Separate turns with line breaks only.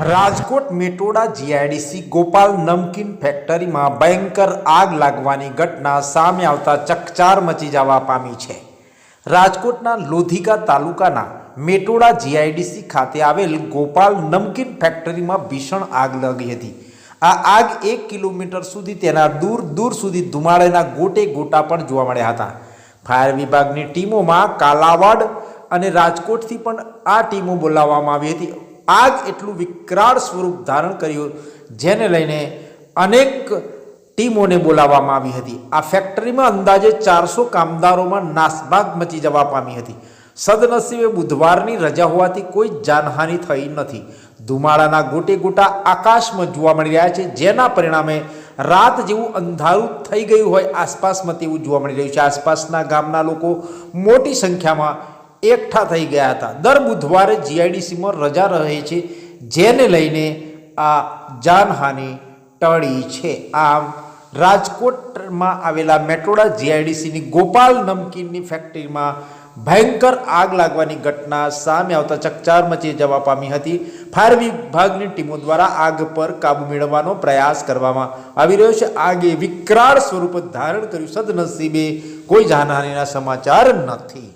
Rajkot, Metoda, GIDC, Gopal Namkeen ફેક્ટરીમાં ભયંકર આગ લાગવાની ઘટના સામે આવતા ચકચાર મચી જવા પામી છે. રાજકોટના લોધિકા તાલુકાના મેટોડા, જીઆઈડીસી ખાતે આવેલ ગોપાલ નમકીન ફેક્ટરીમાં ભીષણ આગ લાગી હતી. આ આગ એક કિલોમીટર સુધી તેના દૂર દૂર સુધી ધુમાડાના ગોટે ગોટા પણ જોવા મળ્યા હતા. ફાયર વિભાગની ટીમોમાં કાલાવાડ અને રાજકોટથી પણ આ ટીમો બોલાવવામાં આવી હતી. આગ એટલું વિકરાળ સ્વરૂપ ધારણ કર્યું જેને લઈને અનેક ટીમોને બોલાવવામાં આવી હતી. આ ફેક્ટરીમાં અંદાજે ચારસો કામદારોમાં નાસભાગ મચી જવા પામી હતી. સદનસીબે બુધવારની રજા હોવાથી કોઈ જાનહાનિ થઈ નથી. ધુમાડાના ગોટે ગોટા આકાશમાં જોવા મળી રહ્યા છે, જેના પરિણામે રાત જેવું અંધારું થઈ ગયું હોય આસપાસમાં તેવું જોવા મળી રહ્યું છે. આસપાસના ગામના લોકો મોટી સંખ્યામાં એકઠા થઈ ગયા હતા. દર બુધવારે જીઆઈડીસીમાં રજા રહે છે, જેને લઈને આ જાનહાનિ ટળી છે. આમ, રાજકોટમાં આવેલા મેટ્રોડા જીઆઈડીસીની ગોપાલ નમકીનની ફેક્ટરીમાં ભયંકર આગ લાગવાની ઘટના સામે આવતા ચકચાર મચી જવા પામી હતી. ફાયર વિભાગની ટીમો દ્વારા આગ પર કાબુ મેળવવાનો પ્રયાસ કરવામાં આવી રહ્યો છે. આગે વિકરાળ સ્વરૂપ ધારણ કર્યું સદનસીબે કોઈ જાનહાનિના સમાચાર નથી.